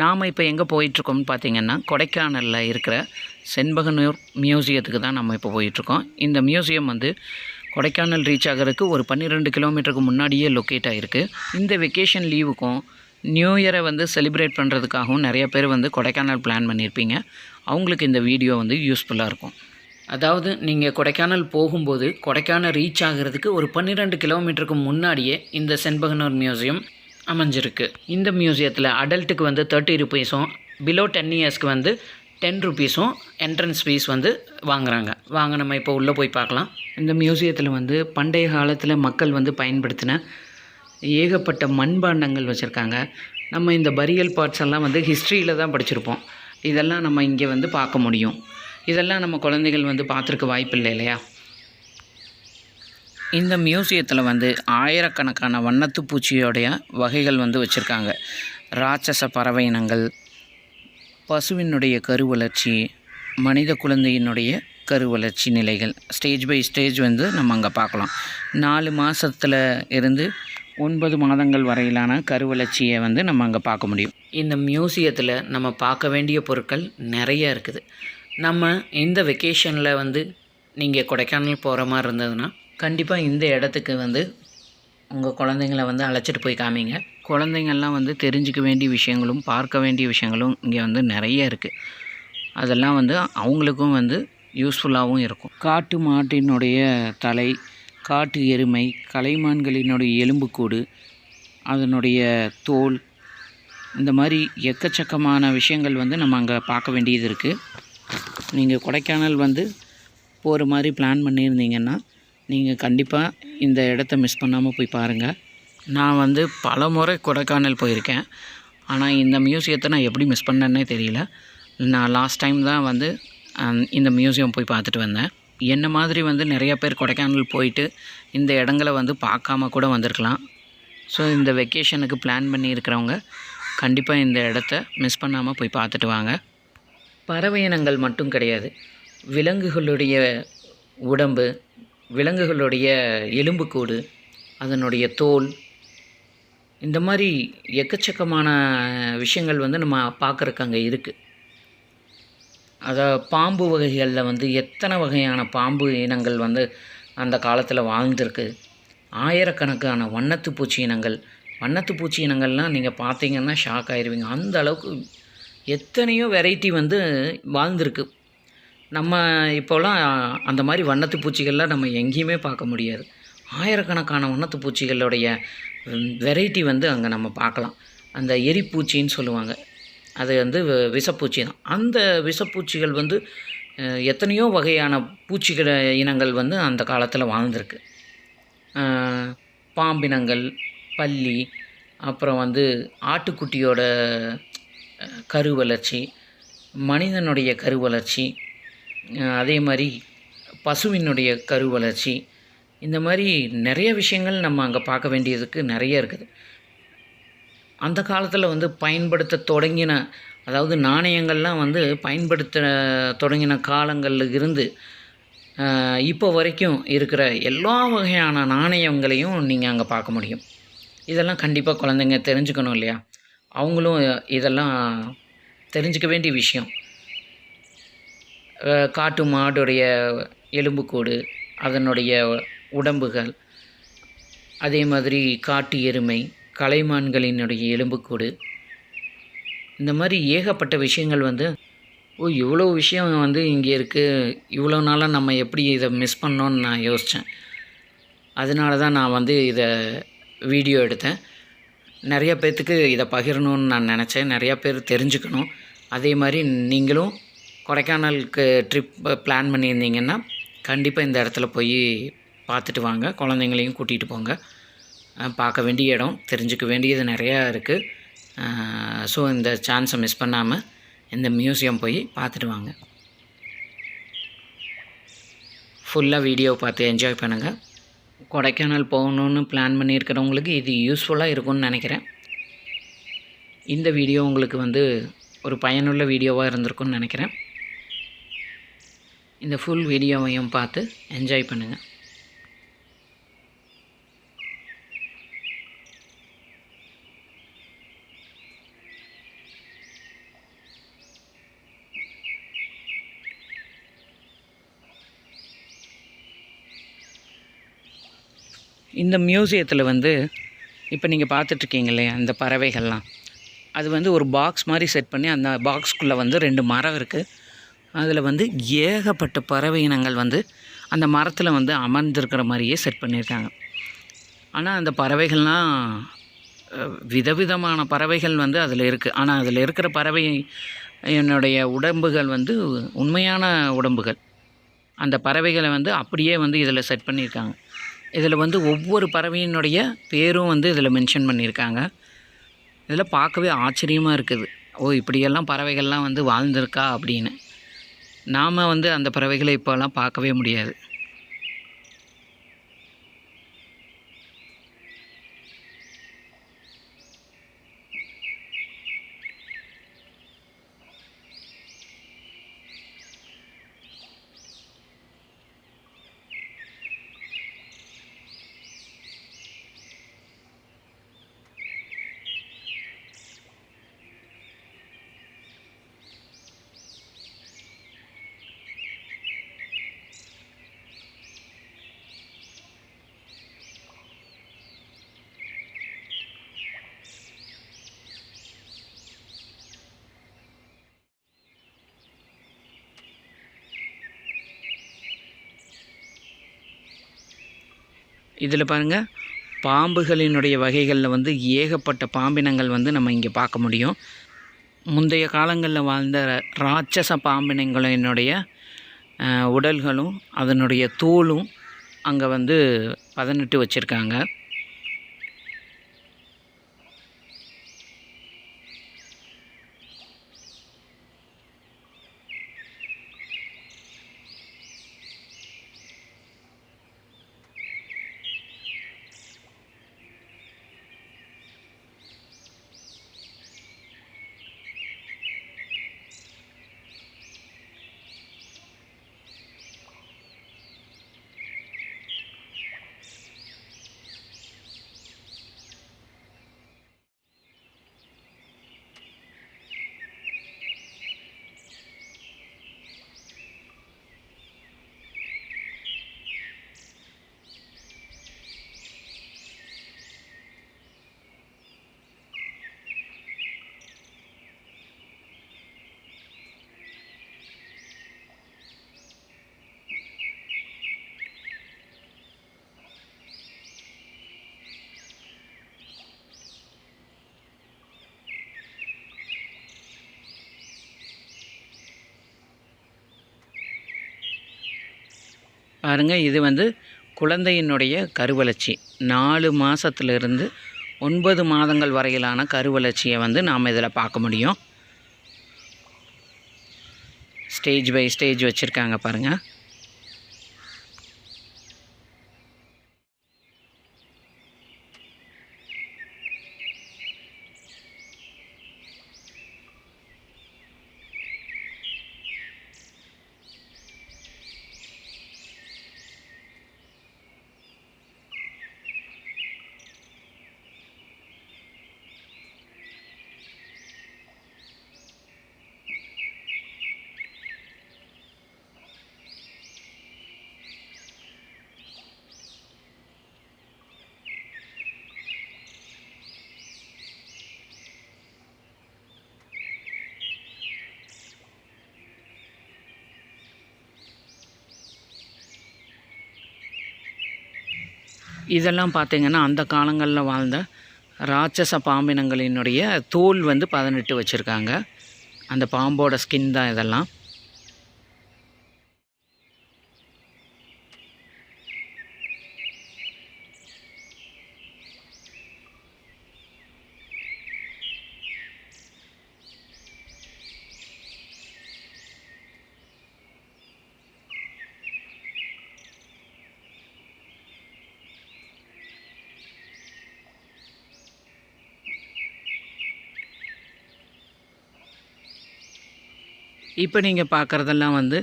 நாம் இப்போ எங்கே போயிட்டுருக்கோம்னு பார்த்தீங்கன்னா கொடைக்கானலில் இருக்கிற செண்பகனூர் மியூசியத்துக்கு தான் நம்ம இப்போ போயிட்டுருக்கோம். இந்த மியூசியம் வந்து கொடைக்கானல் ரீச் ஆகிறதுக்கு ஒரு பன்னிரெண்டு கிலோமீட்டருக்கு முன்னாடியே லொக்கேட் ஆகிருக்கு இந்த வெக்கேஷன் லீவுக்கும் நியூ இயரை வந்து செலிப்ரேட் பண்ணுறதுக்காகவும் நிறைய பேர் வந்து கொடைக்கானல் பிளான் பண்ணியிருப்பீங்க அவங்களுக்கு இந்த வீடியோ வந்து யூஸ்ஃபுல்லாக இருக்கும். அதாவது நீங்கள் கொடைக்கானல் போகும்போது கொடைக்கானல் ரீச் ஆகிறதுக்கு ஒரு பன்னிரெண்டு கிலோமீட்டருக்கு முன்னாடியே இந்த செண்பகனூர் மியூசியம் அமைஞ்சிருக்கு. இந்த மியூசியத்தில் அடல்ட்டுக்கு வந்து தேர்ட்டி ருபீஸும் பிலோ டென் இயர்ஸ்க்கு வந்து டென் ருபீஸும் என்ட்ரன்ஸ் ஃபீஸ் வந்து வாங்குறாங்க. வாங்க நம்ம இப்போ உள்ளே போய் பார்க்கலாம். இந்த மியூசியத்தில் வந்து பண்டைய காலத்தில் மக்கள் வந்து பயன்படுத்தின ஏகப்பட்ட மண்பாண்டங்கள் வச்சுருக்காங்க. நம்ம இந்த பரியல் பார்ட்ஸ் எல்லாம் வந்து ஹிஸ்ட்ரியில் தான் படிச்சிருப்போம். இதெல்லாம் நம்ம இங்கே வந்து பார்க்க முடியும். இதெல்லாம் நம்ம குழந்தைகள் வந்து பார்த்துருக்க வாய்ப்பு இல்லை இல்லையா? இந்த மியூசியத்தில் வந்து ஆயிரக்கணக்கான வண்ணத்து பூச்சியோடைய வகைகள் வந்து வச்சுருக்காங்க. ராட்சச பறவை இனங்கள் பசுவினுடைய கருவளர்ச்சி மனித குழந்தையினுடைய கருவளர்ச்சி நிலைகள். ஸ்டேஜ் பை ஸ்டேஜ் வந்து நம்ம அங்கே பார்க்கலாம். நாலு மாதத்தில் இருந்து ஒன்பது மாதங்கள் வரையிலான கருவளர்ச்சியை வந்து நம்ம அங்கே பார்க்க முடியும். இந்த மியூசியத்தில் நம்ம பார்க்க வேண்டிய பொருட்கள் நிறைய இருக்குது. நம்ம இந்த வெக்கேஷனில் வந்து நீங்கள் கொடைக்கானல் போகிற மாதிரி இருந்ததுன்னா கண்டிப்பாக இந்த இடத்துக்கு வந்து உங்கள் குழந்தைங்கள வந்து அழைச்சிட்டு போய் காமிங்க. குழந்தைங்கள்லாம் வந்து தெரிஞ்சுக்க வேண்டிய விஷயங்களும் பார்க்க வேண்டிய விஷயங்களும் இங்கே வந்து நிறைய இருக்குது அதெல்லாம் வந்து அவங்களுக்கும் வந்து யூஸ்ஃபுல்லாகவும் இருக்கும். காட்டு மாட்டினுடைய தலை காட்டு எருமை கலைமான்களினுடைய எலும்புக்கூடு அதனுடைய தோல் இந்த மாதிரி எக்கச்சக்கமான விஷயங்கள் வந்து நம்ம அங்கே பார்க்க வேண்டியது இருக்குது நீங்கள் கொடைக்கானல் வந்து போகிற மாதிரி பிளான் பண்ணியிருந்தீங்கன்னா நீங்கள் கண்டிப்பாக இந்த இடத்த மிஸ் பண்ணாமல் போய் பாருங்கள் நான் வந்து பல முறை கொடைக்கானல் போயிருக்கேன். ஆனால் இந்த மியூசியத்தை நான் எப்படி மிஸ் பண்ணேன்னே தெரியல. நான் லாஸ்ட் டைம் தான் வந்து இந்த மியூசியம் போய் பார்த்துட்டு வந்தேன். என்ன மாதிரி வந்து நிறைய பேர் கொடைக்கானல் போயிட்டு இந்த இடங்களை வந்து பார்க்காம கூட வந்திருக்கலாம். ஸோ இந்த வெக்கேஷனுக்கு பிளான் பண்ணி இருக்கிறவங்க கண்டிப்பாக இந்த இடத்த மிஸ் பண்ணாமல் போய் பார்த்துட்டு வாங்க. பறவை இனங்கள் மட்டும் கிடையாது. விலங்குகளுடைய உடம்பு விலங்குகளுடைய எலும்புக்கூடு அதனுடைய தோல் இந்த மாதிரி எக்கச்சக்கமான விஷயங்கள் வந்து நம்ம பார்க்குறக்கு அங்கே இருக்குது அதை பாம்பு வகைகளில் வந்து எத்தனை வகையான பாம்பு இனங்கள் வந்து அந்த காலத்தில் வாழ்ந்திருக்கு? ஆயிரக்கணக்கான வண்ணத்து பூச்சி இனங்கள். வண்ணத்து பூச்சி இனங்கள்லாம் நீங்கள் பார்த்தீங்கன்னா ஷாக் ஆயிடுவீங்க அந்த அளவுக்கு எத்தனையோ வெரைட்டி வந்து வாழ்ந்திருக்கு. நம்ம இப்போலாம் அந்த மாதிரி வண்ணத்து பூச்சிகள்லாம் நம்ம எங்கேயுமே பார்க்க முடியாது. ஆயிரக்கணக்கான வண்ணத்து பூச்சிகளுடைய வெரைட்டி வந்து அங்கே நம்ம பார்க்கலாம். அந்த எரிப்பூச்சின்னு சொல்லுவாங்க. அது வந்து விஷப்பூச்சி தான். அந்த விஷப்பூச்சிகள் வந்து எத்தனையோ வகையான பூச்சிகள் இனங்கள் வந்து அந்த காலத்தில் வாழ்ந்திருக்கு. பாம்பினங்கள் பள்ளி அப்புறம் வந்து ஆட்டுக்குட்டியோட கரு கருவளர்ச்சி மனிதனுடைய கருவளர்ச்சி வளர்ச்சி அதே மாதிரி பசுவினுடைய கரு வளர்ச்சி இந்த மாதிரி நிறைய விஷயங்கள் நம்ம அங்கே பார்க்க வேண்டியதுக்கு நிறைய இருக்குது. அந்த காலத்தில் வந்து பயன்படுத்த தொடங்கின அதாவது நாணயங்கள்லாம் வந்து பயன்படுத்த தொடங்கின காலங்களில் இருந்து இப்போ வரைக்கும் இருக்கிற எல்லா வகையான நாணயங்களையும் நீங்கள் அங்கே பார்க்க முடியும். இதெல்லாம் கண்டிப்பாக குழந்தைங்க தெரிஞ்சுக்கணும் இல்லையா? அவங்களும் இதெல்லாம் தெரிஞ்சுக்க வேண்டிய விஷயம். காட்டு மாடுடைய எலும்புக்கூடு அதனுடைய உடம்புகள் அதே மாதிரி காட்டு எருமை கலைமான்களினுடைய எலும்புக்கூடு. இந்த மாதிரி ஏகப்பட்ட விஷயங்கள் வந்து ஓ இவ்வளோ விஷயம் வந்து இங்கே இருக்குது இவ்வளோ நாளாக நம்ம எப்படி இதை மிஸ் பண்ணோன்னு நான் யோசித்தேன் அதனால தான் நான் வந்து இதை வீடியோ எடுத்தேன். நிறைய பேர்த்துக்கு இதை பகிரணும்னு நான் நினச்சேன். நிறையா பேர் தெரிஞ்சுக்கணும். அதே மாதிரி நீங்களும் கொடைக்கானலுக்கு ட்ரிப் பிளான் பண்ணியிருந்தீங்கன்னா கண்டிப்பாக இந்த இடத்துல போய் பார்த்துட்டு வாங்க. குழந்தைங்களையும் கூட்டிகிட்டு போங்க. பார்க்க வேண்டிய இடம் தெரிஞ்சுக்க வேண்டியது நிறையா இருக்குது ஸோ இந்த சான்ஸை மிஸ் பண்ணாமல் இந்த மியூசியம் போய் பார்த்துட்டு வாங்க. ஃபுல்லாக வீடியோ பார்த்து என்ஜாய் பண்ணுங்கள் கொடைக்கானல் போகணுன்னு பிளான் பண்ணியிருக்கிறவங்களுக்கு இது யூஸ்ஃபுல்லாக இருக்கும்னு நினைக்கிறேன். இந்த வீடியோ உங்களுக்கு வந்து ஒரு பயனுள்ள வீடியோவாக இருந்திருக்கும்னு நினைக்கிறேன். இந்த ஃபுல் வீடியோவையும் பார்த்து என்ஜாய் பண்ணுங்கள் இந்த மியூசியத்தில் வந்து இப்போ நீங்கள் பார்த்துட்ருக்கீங்க இல்லையா இந்த பறவைகள்லாம். அது வந்து ஒரு பாக்ஸ் மாதிரி செட் பண்ணி அந்த பாக்ஸ்குள்ளே வந்து ரெண்டு மரம் இருக்குது அதில் வந்து ஏகப்பட்ட பறவை இனங்கள் வந்து அந்த மரத்தில் வந்து அமர்ந்திருக்கிற மாதிரியே செட் பண்ணியிருக்காங்க. ஆனால் அந்த பறவைகள்லாம் விதவிதமான பறவைகள் வந்து அதில் இருக்குது ஆனால் அதில் இருக்கிற பறவை என்னுடைய உடம்புகள் வந்து உண்மையான உடம்புகள். அந்த பறவைகளை வந்து அப்படியே வந்து இதில் செட் பண்ணியிருக்காங்க. இதில் வந்து ஒவ்வொரு பறவையினுடைய பேரும் வந்து இதில் மென்ஷன் பண்ணியிருக்காங்க. இதில் பார்க்கவே ஆச்சரியமாக இருக்குது. ஓ இப்படியெல்லாம் பறவைகள்லாம் வந்து வாழ்ந்திருக்கா அப்படின்னு. நாம் வந்து அந்த பறவைகளை இப்போல்லாம் பார்க்கவே முடியாது. இதில் பாருங்கள் பாம்புகளினுடைய வகைகளில் வந்து ஏகப்பட்ட பாம்பினங்கள் வந்து நம்ம இங்கே பார்க்க முடியும். முந்தைய காலங்களில் வாழ்ந்த ராட்சச பாம்பினங்களினுடைய உடல்களும் அதனுடைய தோலும் அங்கே வந்து பதனிட்டு வச்சுருக்காங்க. பாருங்கள் இது வந்து குழந்தையினுடைய கருவளர்ச்சி. நாலு மாதத்துலேருந்து ஒன்பது மாதங்கள் வரையிலான கருவளர்ச்சியை வந்து நாம் இதில் பார்க்க முடியும். ஸ்டேஜ் பை ஸ்டேஜ் வச்சுருக்காங்க பாருங்கள் இதெல்லாம் பார்த்திங்கன்னா அந்த காலங்களில் வாழ்ந்த ராட்சச பாம்பினங்களினுடைய தோல் வந்து பதனிட்டு வச்சுருக்காங்க. அந்த பாம்போட ஸ்கின் தான் இதெல்லாம். இப்போ நீங்கள் பார்க்குறதெல்லாம் வந்து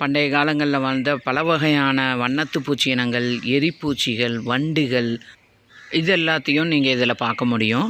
பண்டைய காலங்களில் வாழ்ந்த பல வகையான வண்ணத்து பூச்சி இனங்கள் எரிப்பூச்சிகள் வண்டுகள் இது எல்லாத்தையும் நீங்கள் இதில் பார்க்க முடியும்.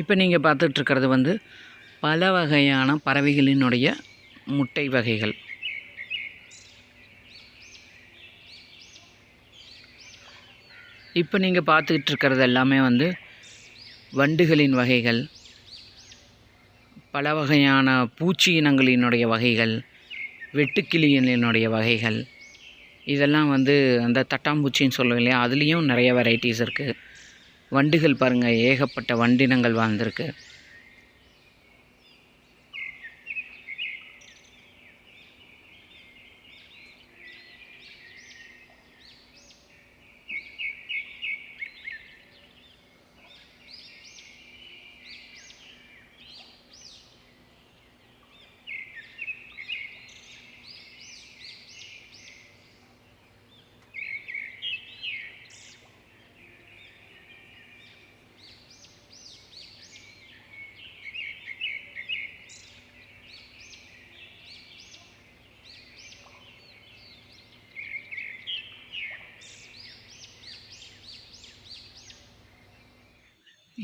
இப்போ நீங்கள் பார்த்துட்ருக்கிறது வந்து பல வகையான பறவைகளினுடைய முட்டை வகைகள். இப்போ நீங்கள் பார்த்துக்கிட்டு இருக்கிறது எல்லாமே வந்து வண்டுகளின் வகைகள் பல வகையான பூச்சி இனங்களினுடைய வகைகள் வெட்டுக்கிளியினுடைய வகைகள். இதெல்லாம் வந்து அந்த தட்டாம்பூச்சின்னு சொல்லுவோம் இல்லையா? அதுலேயும் நிறைய வெரைட்டிஸ் இருக்குது வண்டுகள் பாருங்கள் ஏகப்பட்ட வண்டினங்கள் வாழ்ந்திருக்கு.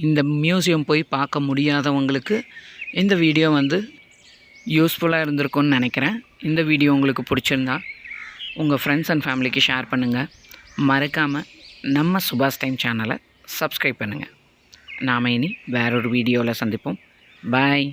இந்த மியூசியம் போய் பார்க்க முடியாதவங்களுக்கு இந்த வீடியோ வந்து யூஸ்ஃபுல்லாக இருந்திருக்கும்னு நினைக்கிறேன். இந்த வீடியோ உங்களுக்கு பிடிச்சிருந்தா உங்கள் ஃப்ரெண்ட்ஸ் அண்ட் ஃபேமிலிக்கு ஷேர் பண்ணுங்கள் மறக்காமல் நம்ம சுபாஷ் டைம் சேனலை சப்ஸ்கிரைப் பண்ணுங்கள் நாம் இனி வேறொரு வீடியோவில் சந்திப்போம். பாய்